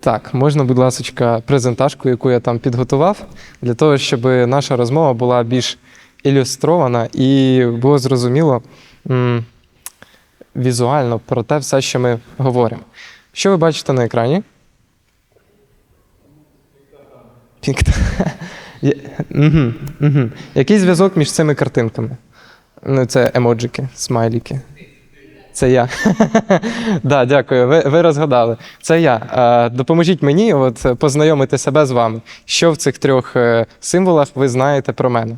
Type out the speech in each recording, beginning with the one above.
Так, можна, будь ласка, презентажку, яку я там підготував, для того, щоб наша розмова була більш ілюстрована і було зрозуміло м, візуально про те все, що ми говоримо. Що ви бачите на екрані? Який зв'язок між цими картинками? Ну, це емоджики, смайліки. Це я. да, дякую. Ви, ви розгадали. Це я. Е, допоможіть мені от, е, познайомити себе з вами. Що в цих трьох е, символах ви знаєте про мене?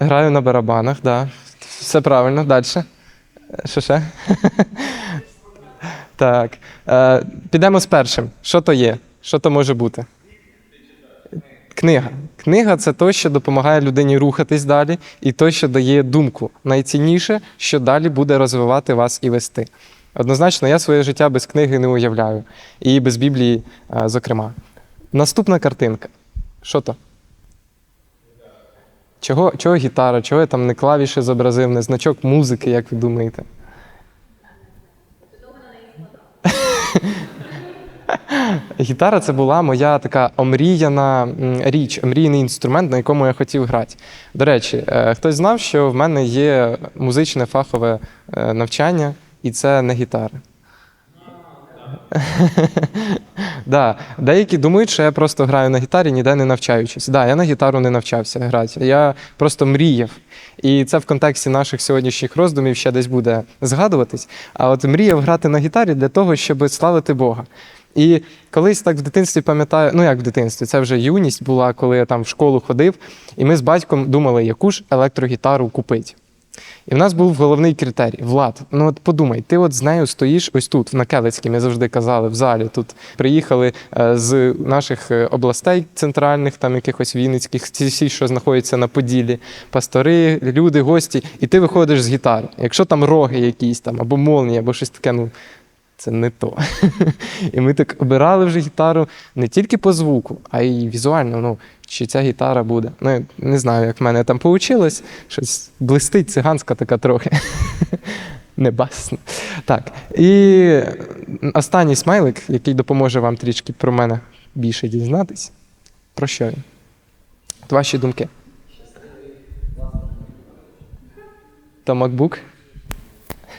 Граю на барабанах, да. Все правильно. Далі. Що ще? так. Е, підемо з першим. Що то є? Що то може бути? Книга. Книга це то, що допомагає людині рухатись далі, і то, що дає думку. Найцінніше, що далі буде розвивати вас і вести. Однозначно, я своє життя без книги не уявляю, і без Біблії, е, зокрема. Наступна картинка. Що то? Чого, чого гітара? Чого я там не клавіші зобразив, не значок музики, як ви думаєте? Гітара це була моя така омріяна річ, омрійний інструмент, на якому я хотів грати. До речі, е, хтось знав, що в мене є музичне фахове е, навчання, і це не гітара. да. Деякі думають, що я просто граю на гітарі, ніде не навчаючись. Да, я на гітару не навчався грати. Я просто мріяв. І це в контексті наших сьогоднішніх роздумів ще десь буде згадуватись. А от мріяв грати на гітарі для того, щоб славити Бога. І колись так в дитинстві пам'ятаю, ну як в дитинстві, це вже юність була, коли я там в школу ходив, і ми з батьком думали, яку ж електрогітару купити. І в нас був головний критерій Влад. Ну от подумай, ти от з нею стоїш ось тут, на Келецькій, ми завжди казали, в залі. Тут приїхали е, з наших е, областей центральних, там якихось вінницьких, всі, що знаходяться на Поділлі, пастори, люди, гості, і ти виходиш з гітари. Якщо там роги якісь там, або молнії, або щось таке, ну. Це не то. І ми так обирали вже гітару не тільки по звуку, а й візуально. Ну, чи ця гітара буде. Ну, не знаю, як в мене там вийшло. Щось блистить циганська така трохи. Небасно. Так. І останній смайлик, який допоможе вам трішки про мене більше дізнатись. Про що він? Ваші думки. То MacBook?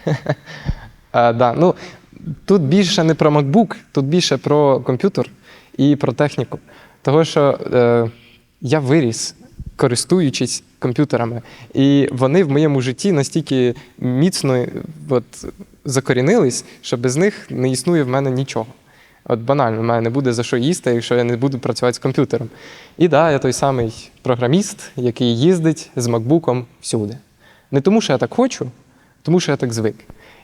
а, да. ну, тут більше не про MacBook, тут більше про комп'ютер і про техніку. Того, що е, я виріс, користуючись комп'ютерами, і вони в моєму житті настільки міцно от, закорінились, що без них не існує в мене нічого. От банально, в мене не буде за що їсти, якщо я не буду працювати з комп'ютером. І да, я той самий програміст, який їздить з макбуком всюди. Не тому, що я так хочу, тому що я так звик.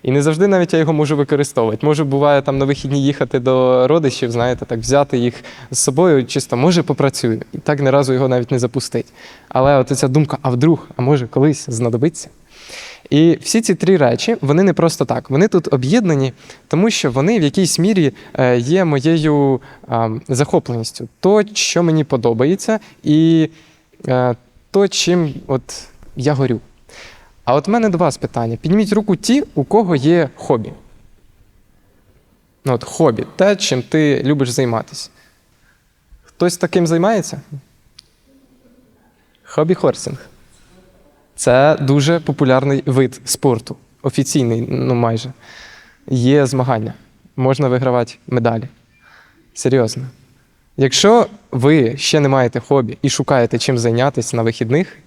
І не завжди навіть я його можу використовувати. Може, буває там на вихідні їхати до родичів, знаєте, так взяти їх з собою, чисто може попрацюю. І так ні разу його навіть не запустить. Але от ця думка, а вдруг, а може колись знадобиться. І всі ці три речі, вони не просто так. Вони тут об'єднані, тому що вони в якійсь мірі е, є моєю е, захопленістю. То, що мені подобається, і е, то, чим от я горю. А от в мене до вас питання: підніміть руку ті, у кого є хобі. Ну, от хобі, те, чим ти любиш займатися. Хтось таким займається? Хобі-хорсинг. Це дуже популярний вид спорту. Офіційний, ну майже. Є змагання. Можна вигравати медалі. Серйозно. Якщо ви ще не маєте хобі і шукаєте чим зайнятися на вихідних,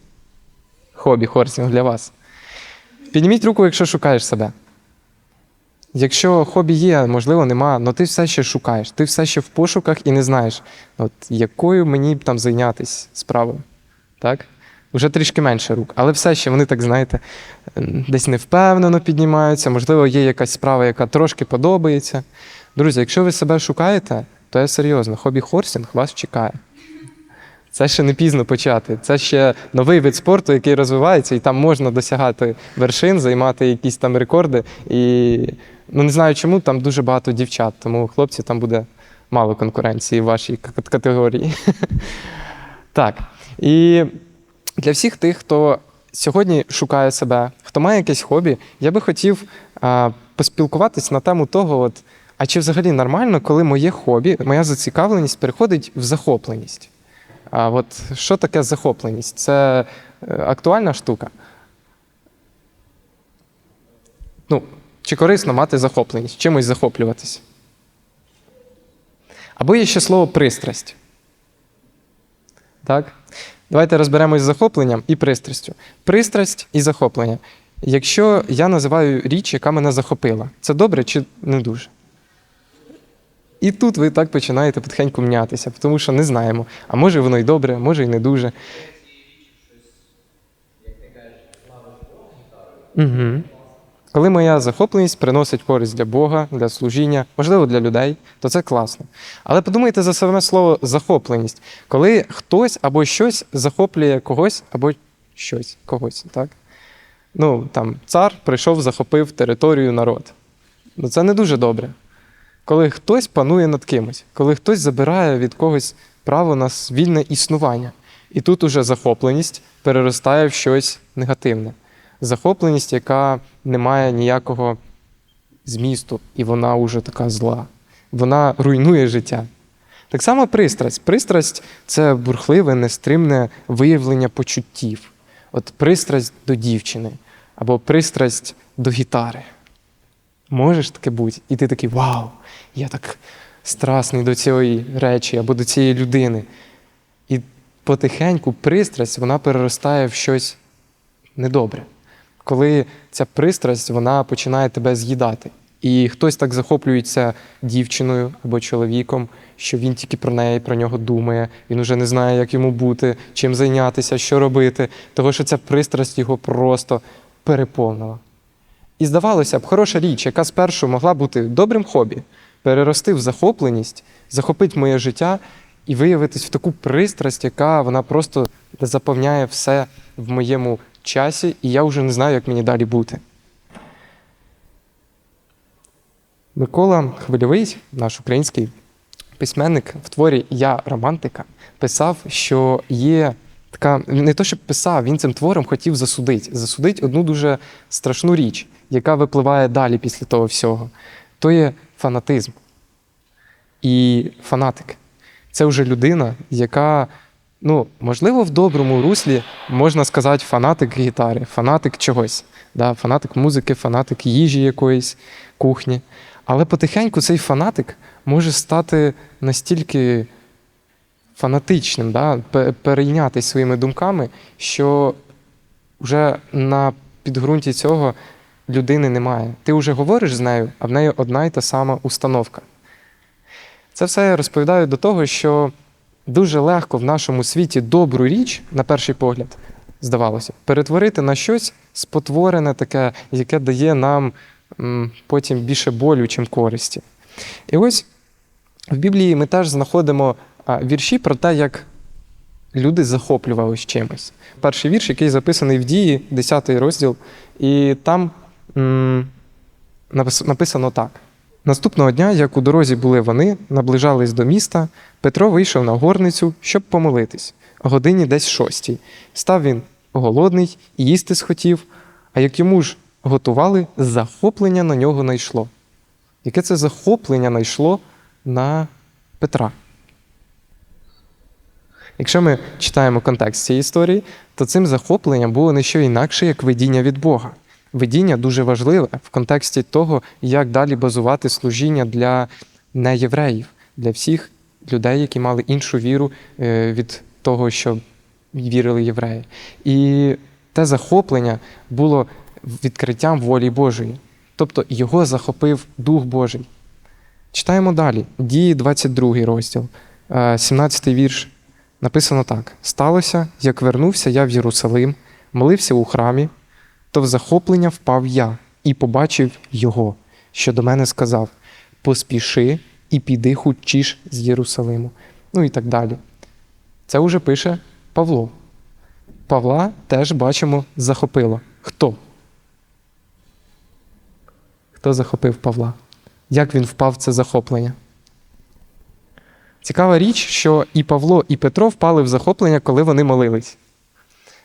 хобі хорсинг для вас. Підніміть руку, якщо шукаєш себе. Якщо хобі є, можливо, нема, але ти все ще шукаєш, ти все ще в пошуках і не знаєш, от якою мені б там зайнятися справою. Так? Вже трішки менше рук, але все ще вони так, знаєте, десь невпевнено піднімаються, можливо, є якась справа, яка трошки подобається. Друзі, якщо ви себе шукаєте, то я серйозно, хобі хорсинг вас чекає. Це ще не пізно почати. Це ще новий вид спорту, який розвивається, і там можна досягати вершин, займати якісь там рекорди. І ну не знаю чому, там дуже багато дівчат, тому хлопці там буде мало конкуренції в вашій категорії. Так. І для всіх тих, хто сьогодні шукає себе, хто має якесь хобі, я би хотів а, поспілкуватись на тему того, от, А чи взагалі нормально, коли моє хобі, моя зацікавленість переходить в захопленість? А от що таке захопленість? Це е, актуальна штука? Ну, чи корисно мати захопленість, чимось захоплюватись? Або є ще слово пристрасть. Так? Давайте розберемось з захопленням і пристрастю. Пристрасть і захоплення. Якщо я називаю річ, яка мене захопила, це добре чи не дуже? І тут ви так починаєте потихеньку мнятися, тому що не знаємо. А може воно й добре, може й не дуже. Угу. Коли моя захопленість приносить користь для Бога, для служіння, можливо, для людей, то це класно. Але подумайте за саме слово захопленість, коли хтось або щось захоплює когось або щось когось, так? Ну, там, цар прийшов, захопив територію народ. Ну, це не дуже добре. Коли хтось панує над кимось, коли хтось забирає від когось право на вільне існування. І тут уже захопленість переростає в щось негативне захопленість, яка не має ніякого змісту, і вона уже така зла. Вона руйнує життя. Так само пристрасть. Пристрасть це бурхливе, нестримне виявлення почуттів. От пристрасть до дівчини або пристрасть до гітари. Можеш таке бути? І ти такий вау! Я так страсний до цієї речі або до цієї людини. І потихеньку пристрасть вона переростає в щось недобре коли ця пристрасть вона починає тебе з'їдати. І хтось так захоплюється дівчиною або чоловіком, що він тільки про неї, про нього думає, він уже не знає, як йому бути, чим зайнятися, що робити, того що ця пристрасть його просто переповнила. І здавалося б, хороша річ, яка спершу могла бути добрим хобі, перерости в захопленість, захопити моє життя і виявитись в таку пристрасть, яка вона просто заповняє все в моєму часі, і я вже не знаю, як мені далі бути. Микола Хвильовий, наш український письменник, в творі Я романтика писав, що є така, не то, щоб писав, він цим твором хотів засудити. Засудити одну дуже страшну річ, яка випливає далі після того всього. То є фанатизм. І фанатик це вже людина, яка ну, можливо, в доброму руслі можна сказати фанатик гітари, фанатик чогось, да, фанатик музики, фанатик їжі якоїсь кухні. Але потихеньку цей фанатик може стати настільки фанатичним, да, перейнятися своїми думками, що вже на підґрунті цього людини немає. Ти вже говориш з нею, а в неї одна й та сама установка. Це все я розповідаю до того, що дуже легко в нашому світі добру річ, на перший погляд, здавалося, перетворити на щось спотворене, таке, яке дає нам потім більше болю, чим користі. І ось в Біблії ми теж знаходимо вірші про те, як люди захоплювалися чимось. Перший вірш, який записаний в дії, 10 розділ, і там написано так. Наступного дня, як у дорозі були вони, наближались до міста, Петро вийшов на горницю, щоб помолитись, годині десь шостій. Став він голодний і їсти схотів, а як йому ж готували, захоплення на нього найшло. Яке це захоплення найшло на Петра? Якщо ми читаємо контекст цієї історії, то цим захопленням було не що інакше, як видіння від Бога видіння дуже важливе в контексті того, як далі базувати служіння для неєвреїв, для всіх людей, які мали іншу віру е, від того, що вірили євреї. І те захоплення було відкриттям волі Божої. Тобто його захопив Дух Божий. Читаємо далі. Дії, 22 розділ, 17 е, вірш. Написано так: сталося, як вернувся я в Єрусалим, молився у храмі то в захоплення впав я і побачив його, що до мене сказав: Поспіши і піди хучіш з Єрусалиму. Ну і так далі. Це вже пише Павло. Павла теж бачимо захопило. Хто? Хто захопив Павла? Як він впав в це захоплення? Цікава річ, що і Павло, і Петро впали в захоплення, коли вони молились.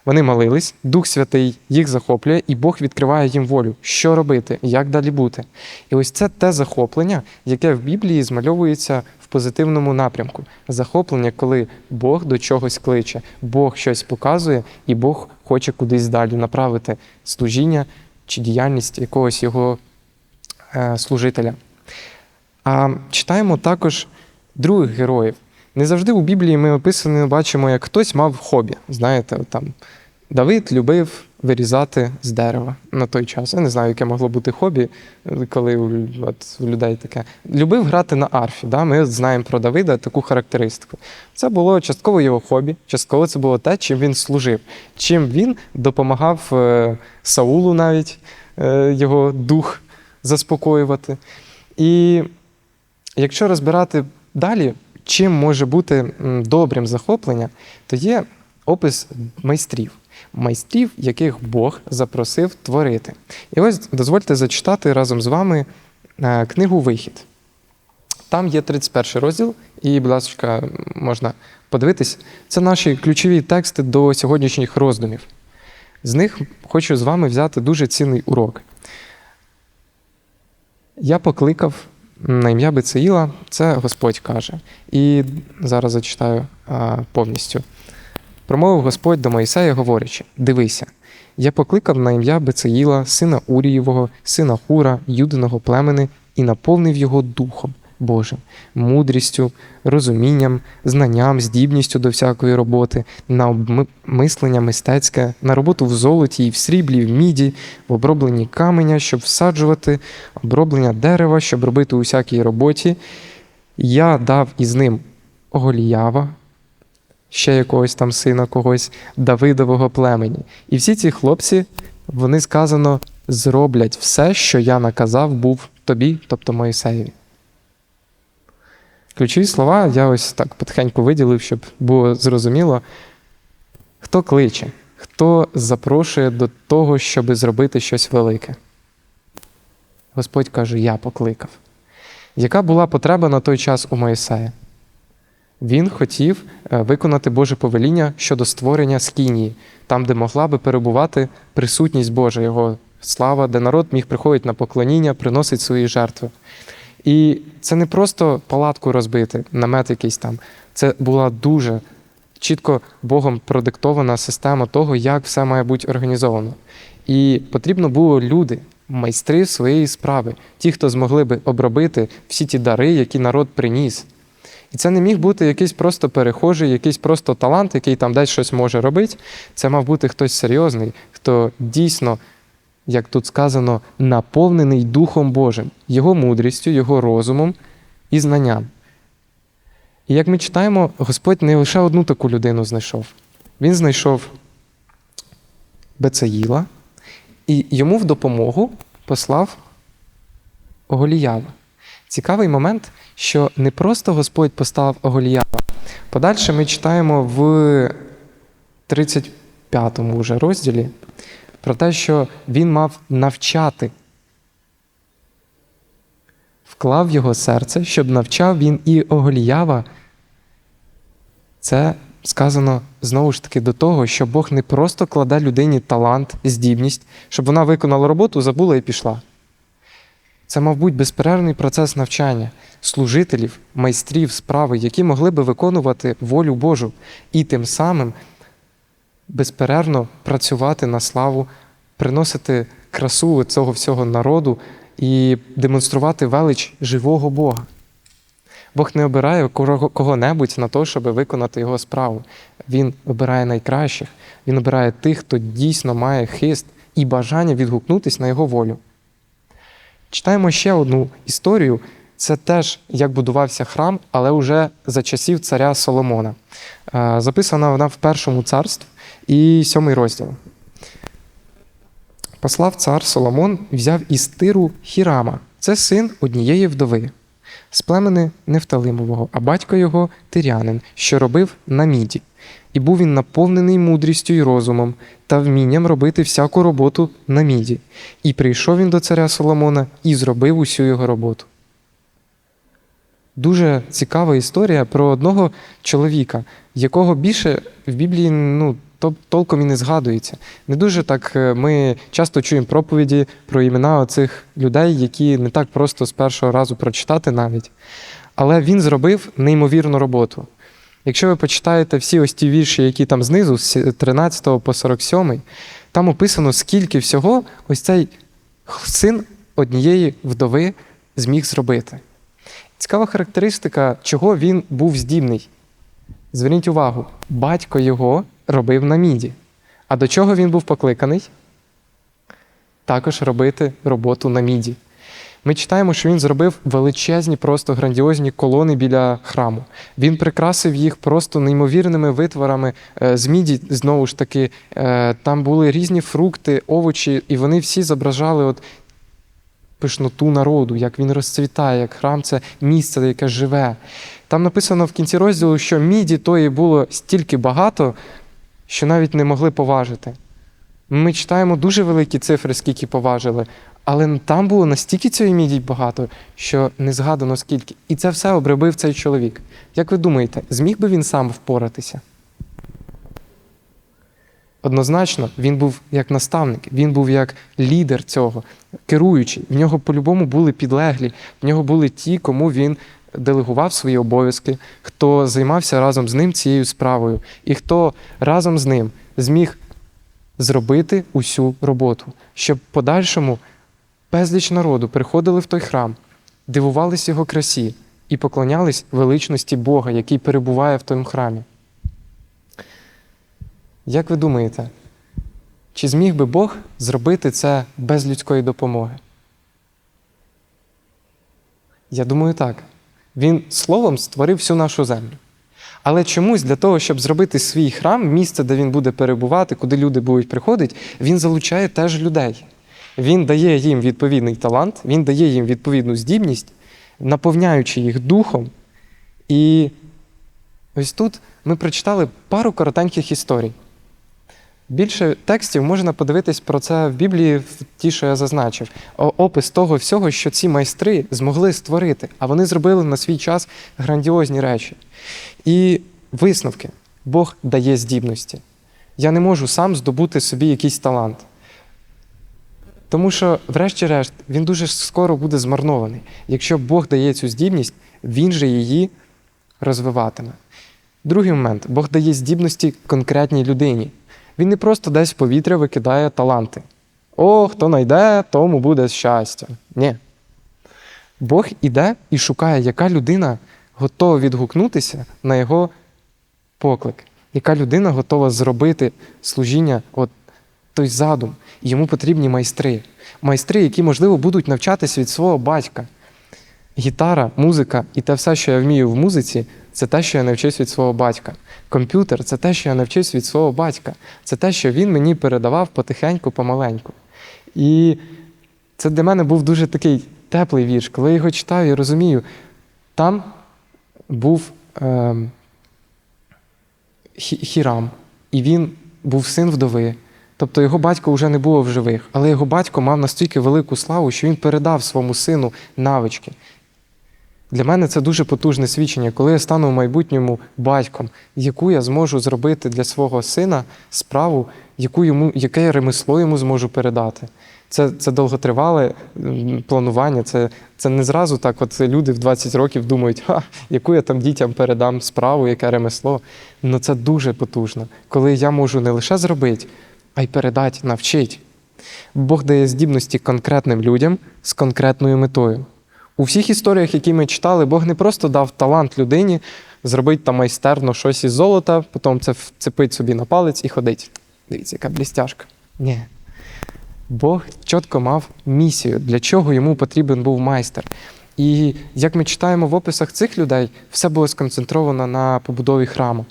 Вони молились, Дух Святий їх захоплює, і Бог відкриває їм волю, що робити, як далі бути. І ось це те захоплення, яке в Біблії змальовується в позитивному напрямку. Захоплення, коли Бог до чогось кличе, Бог щось показує, і Бог хоче кудись далі направити служіння чи діяльність якогось його е, служителя. А читаємо також других героїв. Не завжди у Біблії ми описані бачимо, як хтось мав хобі. Знаєте, там Давид любив вирізати з дерева на той час. Я не знаю, яке могло бути хобі, коли у, от, у людей таке. Любив грати на арфі. Да? Ми знаємо про Давида таку характеристику. Це було частково його хобі, частково це було те, чим він служив, чим він допомагав е, Саулу навіть е, його дух заспокоювати. І якщо розбирати далі, чим може бути добрим захоплення, то є опис майстрів, майстрів, яких Бог запросив творити. І ось дозвольте зачитати разом з вами е, книгу Вихід. Там є 31 розділ, і, будь ласка, можна подивитись. Це наші ключові тексти до сьогоднішніх роздумів. З них хочу з вами взяти дуже цінний урок. Я покликав на ім'я Бицеїла, це Господь каже. І зараз зачитаю а, повністю. Промовив Господь до Моїсея, говорячи: Дивися, я покликав на ім'я Бицеїла, сина Урієвого, сина Хура, юдиного племени, і наповнив його духом Божим, мудрістю, розумінням, знанням, здібністю до всякої роботи, на обми- мислення мистецьке, на роботу в золоті і в сріблі, в міді, в обробленні каменя, щоб всаджувати, оброблення дерева, щоб робити у всякій роботі. Я дав із ним Голіява, ще якогось там сина когось Давидового племені. І всі ці хлопці, вони сказано, зроблять все, що я наказав, був тобі, тобто Моїсеєві. Ключові слова я ось так потихеньку виділив, щоб було зрозуміло, хто кличе, хто запрошує до того, щоб зробити щось велике. Господь каже: Я покликав. Яка була потреба на той час у Моїсея? Він хотів е, виконати Боже повеління щодо створення скинії, там, де могла би перебувати присутність Божа, Його слава, де народ міг приходити на поклоніння, приносить свої жертви. І це не просто палатку розбити, намет якийсь там. Це була дуже чітко Богом продиктована система того, як все має бути організовано. І потрібно було люди, майстри своєї справи, ті, хто змогли би обробити всі ті дари, які народ приніс. І це не міг бути якийсь просто перехожий, якийсь просто талант, який там десь щось може робити. Це мав бути хтось серйозний, хто дійсно, як тут сказано, наповнений Духом Божим, Його мудрістю, Його розумом і знанням. І як ми читаємо, Господь не лише одну таку людину знайшов. Він знайшов Бецаїла, і йому в допомогу послав Голіява. Цікавий момент, що не просто Господь поставив Голіява. Подальше ми читаємо в 35-му вже розділі про те, що він мав навчати. Вклав його серце, щоб навчав він і Оголіява. Це сказано знову ж таки до того, що Бог не просто кладе людині талант, здібність, щоб вона виконала роботу, забула і пішла. Це, мав бути, безперервний процес навчання служителів, майстрів справи, які могли би виконувати волю Божу і тим самим безперервно працювати на славу, приносити красу цього всього народу і демонструвати велич живого Бога. Бог не обирає кого- кого-небудь на те, щоб виконати його справу. Він обирає найкращих, він обирає тих, хто дійсно має хист і бажання відгукнутися на його волю. Читаємо ще одну історію. Це теж як будувався храм, але вже за часів царя Соломона. Е, Записана вона в першому царстві і сьомий розділ. Послав цар Соломон взяв із тиру Хірама, це син однієї вдови, з племени Нефталимового, а батько його тирянин, що робив на міді. І був він наповнений мудрістю й розумом та вмінням робити всяку роботу на міді. І прийшов він до царя Соломона і зробив усю його роботу. Дуже цікава історія про одного чоловіка, якого більше в Біблії ну, толком і не згадується. Не дуже так е, ми часто чуємо проповіді про імена оцих людей, які не так просто з першого разу прочитати навіть. Але він зробив неймовірну роботу. Якщо ви почитаєте всі ось ті вірші, які там знизу, з 13 по 47, там описано, скільки всього ось цей син однієї вдови зміг зробити. Цікава характеристика, чого він був здібний. Зверніть увагу, батько його робив на міді. А до чого він був покликаний? Також робити роботу на міді. Ми читаємо, що він зробив величезні, просто грандіозні колони біля храму. Він прикрасив їх просто неймовірними витворами е, з міді. Знову ж таки, е, там були різні фрукти, овочі, і вони всі зображали от пишноту народу, як він розцвітає, як храм це місце, яке живе. Там написано в кінці розділу, що міді тої було стільки багато, що навіть не могли поважити. Ми читаємо дуже великі цифри, скільки поважили, але там було настільки цієї міді багато, що не згадано скільки. І це все обробив цей чоловік. Як ви думаєте, зміг би він сам впоратися? Однозначно, він був як наставник, він був як лідер цього, керуючий. В нього по-любому були підлеглі, в нього були ті, кому він делегував свої обов'язки, хто займався разом з ним цією справою, і хто разом з ним зміг зробити усю роботу, щоб в подальшому безліч народу приходили в той храм, дивувались його красі і поклонялись величності Бога, який перебуває в тому храмі. Як ви думаєте, чи зміг би Бог зробити це без людської допомоги? Я думаю, так. Він словом створив всю нашу землю. Але чомусь для того, щоб зробити свій храм, місце, де він буде перебувати, куди люди будуть приходити, він залучає теж людей. Він дає їм відповідний талант, він дає їм відповідну здібність, наповняючи їх духом. І ось тут ми прочитали пару коротеньких історій. Більше текстів можна подивитись про це в Біблії, в ті, що я зазначив. Опис того всього, що ці майстри змогли створити, а вони зробили на свій час грандіозні речі. І висновки. Бог дає здібності. Я не можу сам здобути собі якийсь талант. Тому що, врешті-решт, він дуже скоро буде змарнований. Якщо Бог дає цю здібність, він же її розвиватиме. Другий момент Бог дає здібності конкретній людині. Він не просто десь в повітря викидає таланти. О, хто знайде, тому буде щастя. Ні. Бог іде і шукає, яка людина готова відгукнутися на його поклик, яка людина готова зробити служіння, от той задум. Йому потрібні майстри. Майстри, які, можливо, будуть навчатись від свого батька. Гітара, музика і те все, що я вмію в музиці, це те, що я навчився від свого батька. Комп'ютер це те, що я навчився від свого батька. Це те, що він мені передавав потихеньку, помаленьку. І це для мене був дуже такий теплий вірш. Коли я його читаю, я розумію, там був ем, Хірам, і він був син вдови. Тобто його батько вже не було в живих, але його батько мав настільки велику славу, що він передав своєму сину навички. Для мене це дуже потужне свідчення, коли я стану в майбутньому батьком, яку я зможу зробити для свого сина справу, яку йому, яке ремесло йому зможу передати. Це, це довготривале планування. Це, це не зразу так. От люди в 20 років думають, ха, яку я там дітям передам справу, яке ремесло. Ну це дуже потужно, коли я можу не лише зробити, а й передати, навчити. Бог дає здібності конкретним людям з конкретною метою. У всіх історіях, які ми читали, Бог не просто дав талант людині, зробити там майстерно щось із золота, потім це вцепить собі на палець і ходить. Дивіться, яка блістяшка. Ні. Бог чітко мав місію, для чого йому потрібен був майстер. І як ми читаємо в описах цих людей, все було сконцентровано на побудові храму.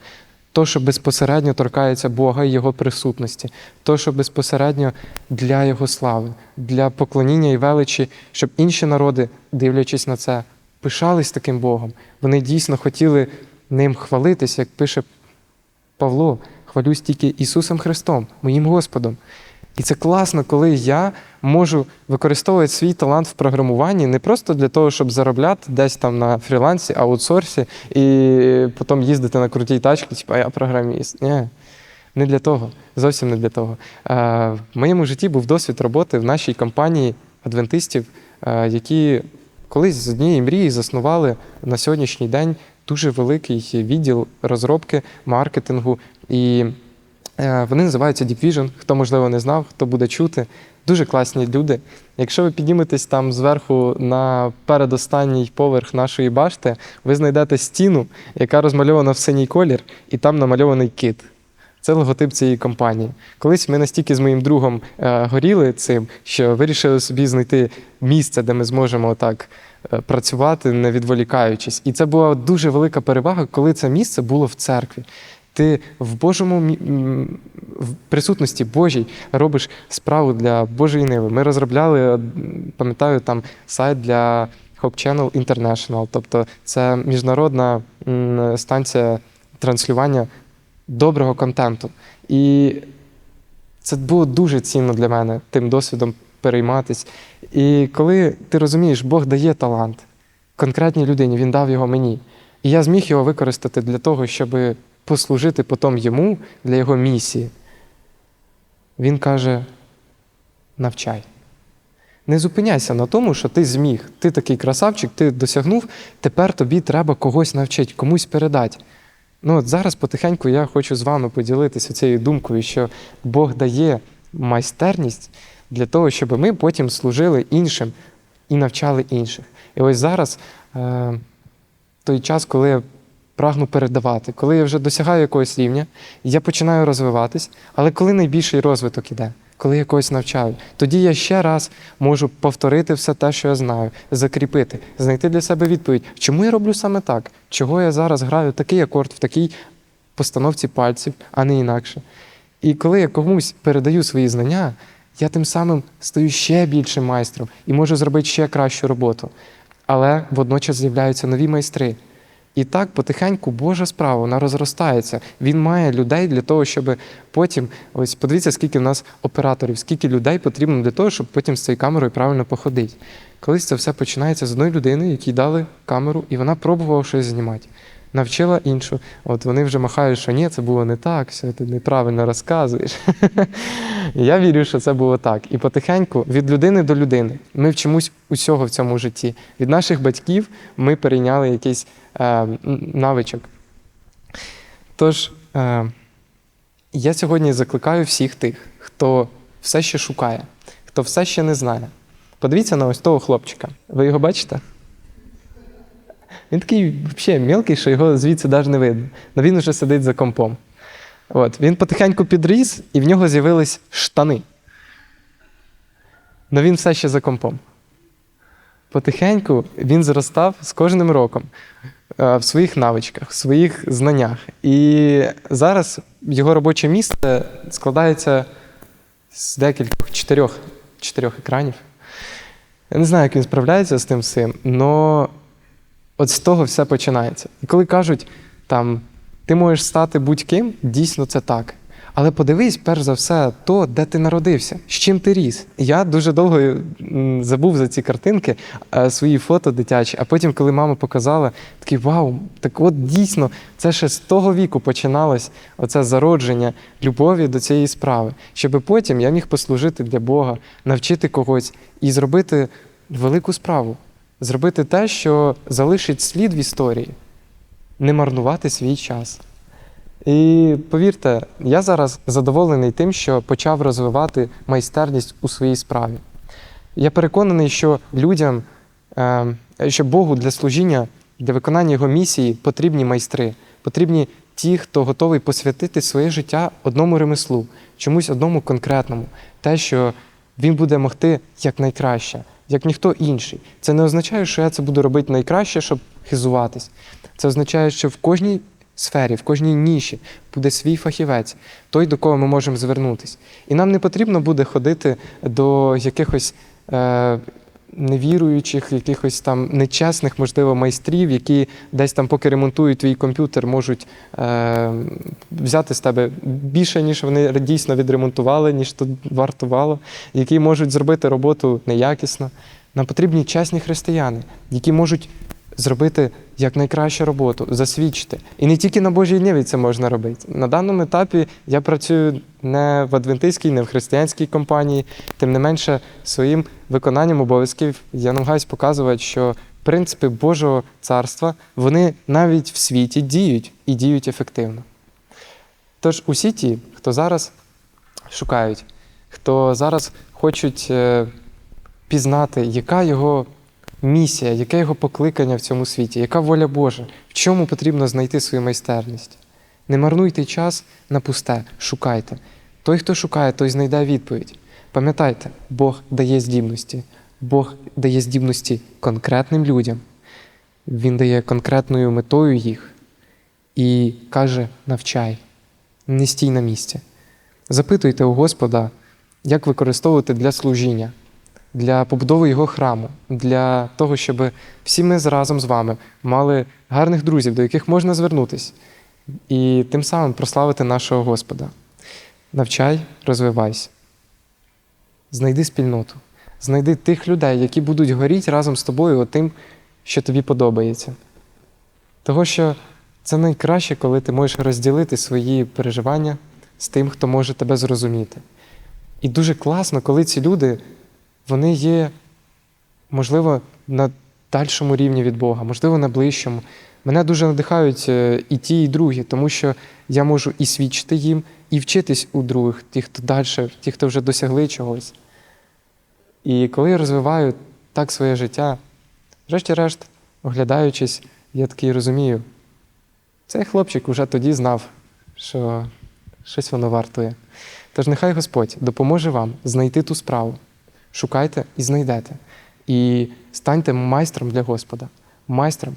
То, що безпосередньо торкається Бога і Його присутності, то, що безпосередньо для Його слави, для поклоніння і величі, щоб інші народи, дивлячись на це, пишались таким Богом. Вони дійсно хотіли ним хвалитися, як пише Павло, хвалюсь тільки Ісусом Христом, моїм Господом. І це класно, коли я можу використовувати свій талант в програмуванні не просто для того, щоб заробляти десь там на фрілансі, аутсорсі і потім їздити на крутій тачці, типу, а я програміст. Ні. Не для того, зовсім не для того. В моєму житті був досвід роботи в нашій компанії адвентистів, які колись з однієї мрії заснували на сьогоднішній день дуже великий відділ розробки, маркетингу. І вони називаються Deep Vision. Хто, можливо, не знав, хто буде чути. Дуже класні люди. Якщо ви підніметесь там зверху на передостанній поверх нашої башти, ви знайдете стіну, яка розмальована в синій колір, і там намальований кит. Це логотип цієї компанії. Колись ми настільки з моїм другом е, горіли цим, що вирішили собі знайти місце, де ми зможемо так е, працювати, не відволікаючись. І це була дуже велика перевага, коли це місце було в церкві. Ти в Божому в присутності Божій робиш справу для Божої ниви. Ми розробляли, е, пам'ятаю, там сайт для Hope Channel International, тобто це міжнародна станція транслювання доброго контенту. І це було дуже цінно для мене тим досвідом перейматись. І коли ти розумієш, Бог дає талант конкретній людині, Він дав його мені. І я зміг його використати для того, щоб послужити потім йому для його місії. Він каже: навчай. Не зупиняйся на тому, що ти зміг. Ти такий красавчик, ти досягнув, тепер тобі треба когось навчити, комусь передати. Ну, от зараз потихеньку я хочу з вами поділитися цією думкою, що Бог дає майстерність для того, щоб ми потім служили іншим і навчали інших. І ось зараз е, той час, коли прагну передавати, коли я вже досягаю якогось рівня, я починаю розвиватись, але коли найбільший розвиток іде, коли я когось навчаю, тоді я ще раз можу повторити все те, що я знаю, закріпити, знайти для себе відповідь, чому я роблю саме так, чого я зараз граю такий акорд в такій постановці пальців, а не інакше. І коли я комусь передаю свої знання, я тим самим стаю ще більшим майстром і можу зробити ще кращу роботу. Але водночас з'являються нові майстри. І так потихеньку Божа справа вона розростається. Він має людей для того, щоб потім, ось подивіться, скільки в нас операторів, скільки людей потрібно для того, щоб потім з цією камерою правильно походити. Колись це все починається з одної людини, якій дали камеру, і вона пробувала щось знімати. Навчила іншу. От вони вже махають, що ні, це було не так, все ти неправильно розказуєш. Я вірю, що це було так. І потихеньку від людини до людини ми вчимось усього в цьому житті. Від наших батьків ми перейняли якийсь е, навичок. Тож, е, я сьогодні закликаю всіх тих, хто все ще шукає, хто все ще не знає. Подивіться на ось того хлопчика. Ви його бачите? Він такий взагалі мілкий, що його звідси навіть не видно. Але він вже сидить за компом. От, він потихеньку підріс, і в нього з'явились штани. Але він все ще за компом. Потихеньку він зростав з кожним роком е, в своїх навичках, в своїх знаннях. І зараз його робоче місце складається з декількох чотирьох, чотирьох екранів. Я не знаю, як він справляється з тим всім, але от з того все починається. І коли кажуть, там, ти можеш стати будь-ким, дійсно це так. Але подивись, перш за все, то, де ти народився, з чим ти ріс. Я дуже довго забув за ці картинки, е, свої фото дитячі, а потім, коли мама показала, такий вау, так от дійсно, це ще з того віку починалось оце зародження любові до цієї справи, щоб потім я міг послужити для Бога, навчити когось і зробити велику справу, зробити те, що залишить слід в історії, не марнувати свій час. І повірте, я зараз задоволений тим, що почав розвивати майстерність у своїй справі. Я переконаний, що людям, е, що Богу для служіння, для виконання його місії потрібні майстри, потрібні ті, хто готовий посвятити своє життя одному ремеслу, чомусь одному конкретному, те, що він буде могти як найкраще, як ніхто інший. Це не означає, що я це буду робити найкраще, щоб хизуватись. Це означає, що в кожній сфері, в кожній ніші буде свій фахівець, той, до кого ми можемо звернутися. І нам не потрібно буде ходити до якихось е, невіруючих, якихось там нечесних, можливо, майстрів, які десь там, поки ремонтують твій комп'ютер, можуть е, взяти з тебе більше, ніж вони дійсно відремонтували, ніж тут вартувало, які можуть зробити роботу неякісно. Нам потрібні чесні християни, які можуть зробити якнайкращу роботу, засвідчити. І не тільки на Божій ниві це можна робити. На даному етапі я працюю не в адвентистській, не в християнській компанії. Тим не менше, своїм виконанням обов'язків я намагаюся показувати, що принципи Божого царства вони навіть в світі діють і діють ефективно. Тож усі ті, хто зараз шукають, хто зараз хочуть е, пізнати, яка його місія, яке його покликання в цьому світі, яка воля Божа, в чому потрібно знайти свою майстерність. Не марнуйте час на пусте, шукайте. Той, хто шукає, той знайде відповідь. Пам'ятайте, Бог дає здібності. Бог дає здібності конкретним людям. Він дає конкретною метою їх і каже: навчай, не стій на місці. Запитуйте у Господа, як використовувати для служіння, для побудови його храму, для того, щоб всі ми разом з вами мали гарних друзів, до яких можна звернутися, і тим самим прославити нашого Господа. Навчай, розвивайся. Знайди спільноту, знайди тих людей, які будуть горіти разом з тобою тим, що тобі подобається. Того, що це найкраще, коли ти можеш розділити свої переживання з тим, хто може тебе зрозуміти. І дуже класно, коли ці люди вони є, можливо, на дальшому рівні від Бога, можливо, на ближчому. Мене дуже надихають е, і ті, і другі, тому що я можу і свідчити їм, і вчитись у других, ті, хто далі, ті, хто вже досягли чогось. І коли я розвиваю так своє життя, врешті-решт, оглядаючись, я такий розумію, цей хлопчик уже тоді знав, що щось воно вартує. Тож нехай Господь допоможе вам знайти ту справу. Шукайте і знайдете. І станьте майстром для Господа, майстром,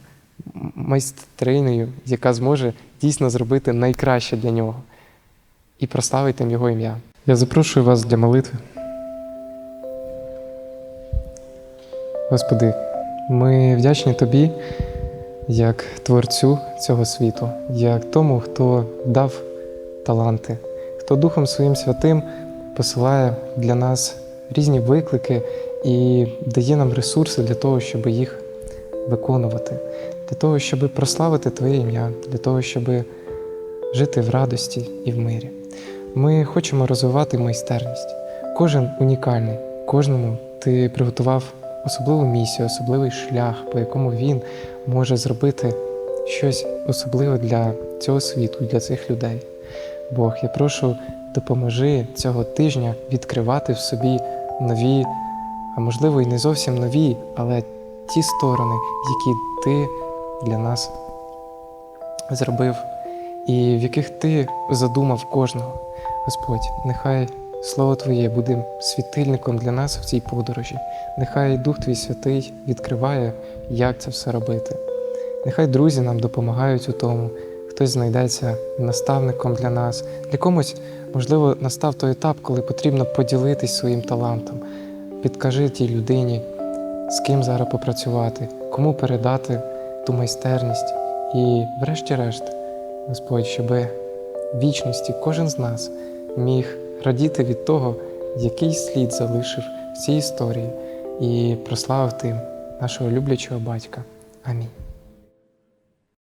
майстринею, яка зможе дійсно зробити найкраще для нього і прославити Його ім'я. Я запрошую вас для молитви. Господи, ми вдячні Тобі як Творцю цього світу, як тому, хто дав таланти, хто Духом Своїм Святим посилає для нас різні виклики і дає нам ресурси для того, щоб їх виконувати, для того, щоб прославити Твоє ім'я, для того, щоб жити в радості і в мирі. Ми хочемо розвивати майстерність. Кожен унікальний, кожному ти приготував особливу місію, особливий шлях, по якому він може зробити щось особливе для цього світу, для цих людей. Бог, я прошу, допоможи цього тижня відкривати в собі нові, а можливо і не зовсім нові, але ті сторони, які ти для нас зробив, і в яких ти задумав кожного. Господь, нехай Слово Твоє буде світильником для нас в цій подорожі. Нехай Дух Твій Святий відкриває, як це все робити. Нехай друзі нам допомагають у тому, хтось знайдеться наставником для нас. Для комусь, можливо, настав той етап, коли потрібно поділитись своїм талантом. Підкажи тій людині, з ким зараз попрацювати, кому передати ту майстерність. І, врешті-решт, Господь, щоб в вічності кожен з нас міг радіти від того, який слід залишив в цій історії, і прославив тим нашого люблячого батька. Амінь.